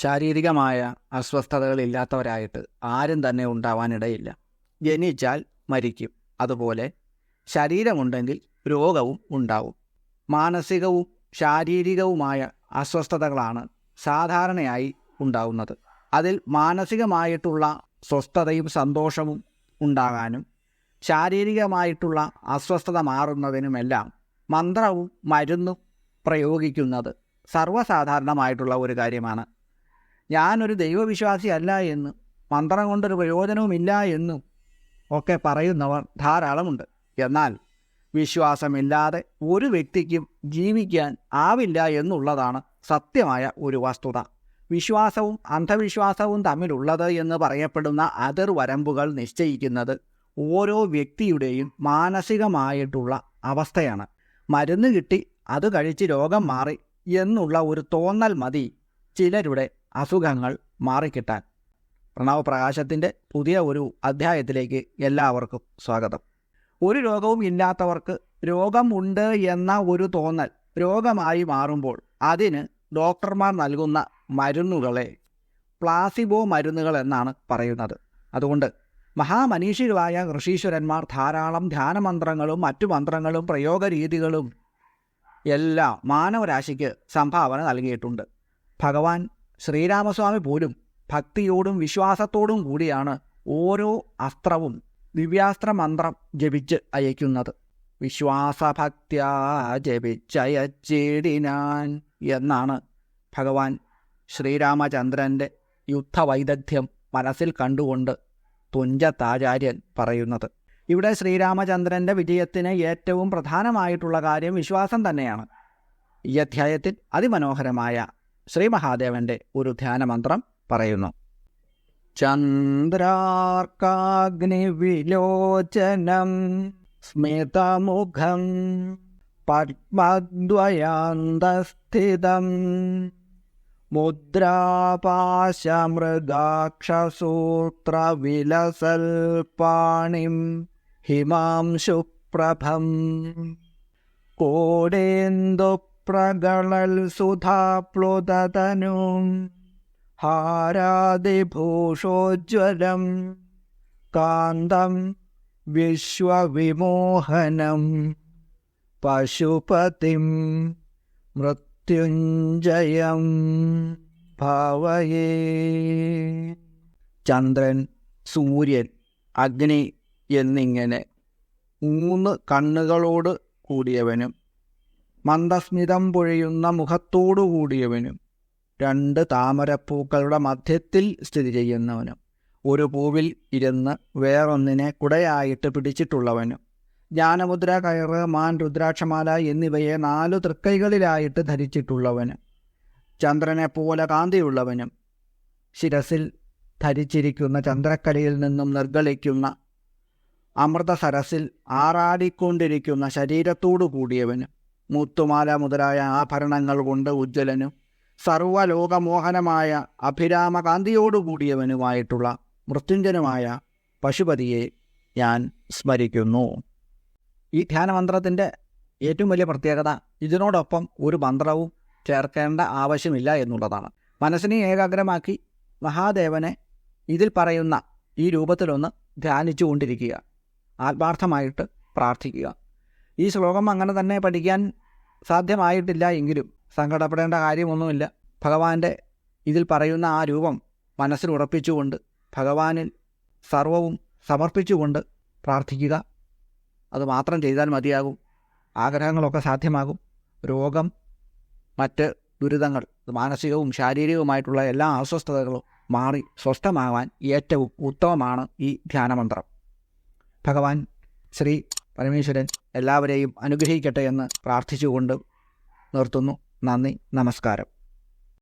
ശാരീരികമായ അസ്വസ്ഥതകളില്ലാത്തവരായിട്ട് ആരും തന്നെ ഉണ്ടാവാനിടയില്ല. ജനിച്ചാൽ മരിക്കും. അതുപോലെ ശരീരമുണ്ടെങ്കിൽ രോഗവും ഉണ്ടാവും. മാനസികവും ശാരീരികവുമായ അസ്വസ്ഥതകളാണ് സാധാരണയായി ഉണ്ടാവുന്നത്. അതിൽ മാനസികമായിട്ടുള്ള സ്വസ്ഥതയും സന്തോഷവും ഉണ്ടാകാനും ശാരീരികമായിട്ടുള്ള അസ്വസ്ഥത മാറുന്നതിനുമെല്ലാം മന്ത്രവും മരുന്നും പ്രയോഗിക്കുന്നത് സർവസാധാരണമായിട്ടുള്ള ഒരു കാര്യമാണ്. ഞാനൊരു ദൈവവിശ്വാസി അല്ല എന്നും മന്ത്രം കൊണ്ടൊരു പ്രയോജനവുമില്ല എന്നും ഒക്കെ പറയുന്നവർ ധാരാളമുണ്ട്. എന്നാൽ വിശ്വാസമില്ലാതെ ഒരു വ്യക്തിക്കും ജീവിക്കാൻ ആവില്ല എന്നുള്ളതാണ് സത്യമായ ഒരു വസ്തുത. വിശ്വാസവും അന്ധവിശ്വാസവും തമ്മിലുള്ളത് എന്ന് പറയപ്പെടുന്ന അതിർവരമ്പുകൾ നിശ്ചയിക്കുന്നത് ഓരോ വ്യക്തിയുടെയും മാനസികമായിട്ടുള്ള അവസ്ഥയാണ്. മരുന്ന് കിട്ടി അത് കഴിച്ച് രോഗം മാറി എന്നുള്ള ഒരു തോന്നൽ മതി ചിലരുടെ അസുഖങ്ങൾ മാറിക്കിട്ടാൻ. പ്രണവ് പ്രകാശത്തിന്റെ പുതിയ ഒരു അധ്യായത്തിലേക്ക് എല്ലാവർക്കും സ്വാഗതം. ഒരു രോഗവും ഇല്ലാത്തവർക്ക് രോഗമുണ്ട് എന്ന ഒരു തോന്നൽ രോഗമായി മാറുമ്പോൾ അതിന് ഡോക്ടർമാർ നൽകുന്ന മരുന്നുകളെ പ്ലാസിബോ മരുന്നുകൾ എന്നാണ് പറയുന്നത്. അതുകൊണ്ട് മഹാമനീഷികളായ ഋഷീശ്വരന്മാർ ധാരാളം ധ്യാനമന്ത്രങ്ങളും മറ്റു മന്ത്രങ്ങളും പ്രയോഗരീതികളും എല്ലാം മാനവരാശിക്ക് സംഭാവന നൽകിയിട്ടുണ്ട്. ഭഗവാൻ ശ്രീരാമസ്വാമി പോലും ഭക്തിയോടും വിശ്വാസത്തോടും കൂടിയാണ് ഓരോ അസ്ത്രവും ദിവ്യാസ്ത്ര മന്ത്രം ജപിച്ച് അയക്കുന്നത്. വിശ്വാസഭക്ത്യാ ജപിച്ചയച്ചിടിനാൻ എന്നാണ് ഭഗവാൻ ശ്രീരാമചന്ദ്രന്റെ യുദ്ധവൈദഗ്ധ്യം മനസ്സിൽ കണ്ടുകൊണ്ട് തുഞ്ചത്താചാര്യൻ പറയുന്നത്. ഇവിടെ ശ്രീരാമചന്ദ്രന്റെ വിജയത്തിന് ഏറ്റവും പ്രധാനമായിട്ടുള്ള കാര്യം വിശ്വാസം തന്നെയാണ്. ഈ അധ്യായത്തിൽ അതിമനോഹരമായ ശ്രീ മഹാദേവന്റെ ഒരു ധ്യാനമന്ത്രം പറയുന്നു. ചന്ദ്രാർക്കാഗ്നിവിലോചനം സ്മിതമുഖം പത്മദ്വയാന്തസ്ഥിതം മുദ്രാപാശമൃഗാക്ഷസൂത്രവിലസൽപാണിം ഹിമാംശുപ്രഭം. കോടേന്ദുപ്രകളൽ സുധാപ്ലുതതനും ഹാരാദിഭൂഷോജ്വലം കാന്തം വിശ്വവിമോഹനം പശുപതിം മൃത്യുഞ്ജയം ഭാവയേ. ചന്ദ്രൻ സൂര്യൻ അഗ്നി എന്നിങ്ങനെ മൂന്ന് കണ്ണുകളോട് കൂടിയവനും മന്ദസ്മിതം പൊഴിയുന്ന മുഖത്തോടുകൂടിയവനും രണ്ട് താമരപ്പൂക്കളുടെ മധ്യത്തിൽ സ്ഥിതി ചെയ്യുന്നവനും ഒരു പൂവിൽ ഇരുന്ന് വേറൊന്നിനെ കുടയായിട്ട് പിടിച്ചിട്ടുള്ളവനും ജ്ഞാനമുദ്ര കയറ് മാൻ രുദ്രാക്ഷമാല എന്നിവയെ നാലു തൃക്കൈകളിലായിട്ട് ധരിച്ചിട്ടുള്ളവന് ചന്ദ്രനെ പോലെ കാന്തിയുള്ളവനും ശിരസിൽ ധരിച്ചിരിക്കുന്ന ചന്ദ്രക്കലയിൽ നിന്നും നിർഗളിക്കുന്ന അമൃതസരസിൽ ആറാടിക്കൊണ്ടിരിക്കുന്ന ശരീരത്തോടു കൂടിയവനും മുത്തുമാല മുതലായ ആഭരണങ്ങൾ കൊണ്ട് ഉജ്ജ്വലനും സർവലോകമോഹനമായ അഭിരാമകാന്തിയോടുകൂടിയവനുമായിട്ടുള്ള മൃത്യുഞ്ജനുമായ പശുപതിയെ ഞാൻ സ്മരിക്കുന്നു. ഈ ധ്യാനമന്ത്രത്തിന്റെ ഏറ്റവും വലിയ പ്രത്യേകത ഇതിനോടൊപ്പം ഒരു മന്ത്രവും ചേർക്കേണ്ട ആവശ്യമില്ല എന്നുള്ളതാണ്. മനസ്സിനെ ഏകാഗ്രമാക്കി മഹാദേവനെ ഇതിൽ പറയുന്ന ഈ രൂപത്തിലൊന്ന് ധ്യാനിച്ചു കൊണ്ടിരിക്കുക ആത്മാർത്ഥമായിട്ട് പ്രാർത്ഥിക്കുക. ഈ ശ്ലോകം അങ്ങനെ തന്നെ പഠിക്കാൻ സാധ്യമായിട്ടില്ല എങ്കിലും സങ്കടപ്പെടേണ്ട കാര്യമൊന്നുമില്ല. ഭഗവാന്റെ ഇതിൽ പറയുന്ന ആ രൂപം മനസ്സിൽ ഉറപ്പിച്ചുകൊണ്ട് ഭഗവാനിൽ സർവവും സമർപ്പിച്ചുകൊണ്ട് പ്രാർത്ഥിക്കുക. അത് മാത്രം ചെയ്താൽ മതിയാകും. ആഗ്രഹങ്ങളൊക്കെ സാധ്യമാകും. രോഗം മറ്റ് ദുരിതങ്ങൾ മാനസികവും ശാരീരികവുമായിട്ടുള്ള എല്ലാ അസ്വസ്ഥതകളും മാറി സ്വസ്ഥമാവാൻ ഏറ്റവും ഉത്തമമാണ് ഈ ധ്യാനമന്ത്രം. ഭഗവാൻ ശ്രീ പരമേശ്വരൻ എല്ലാവരെയും അനുഗ്രഹിക്കട്ടെ എന്ന് പ്രാർത്ഥിച്ചുകൊണ്ട് നിർത്തുന്നു. നന്ദി. നമസ്കാരം.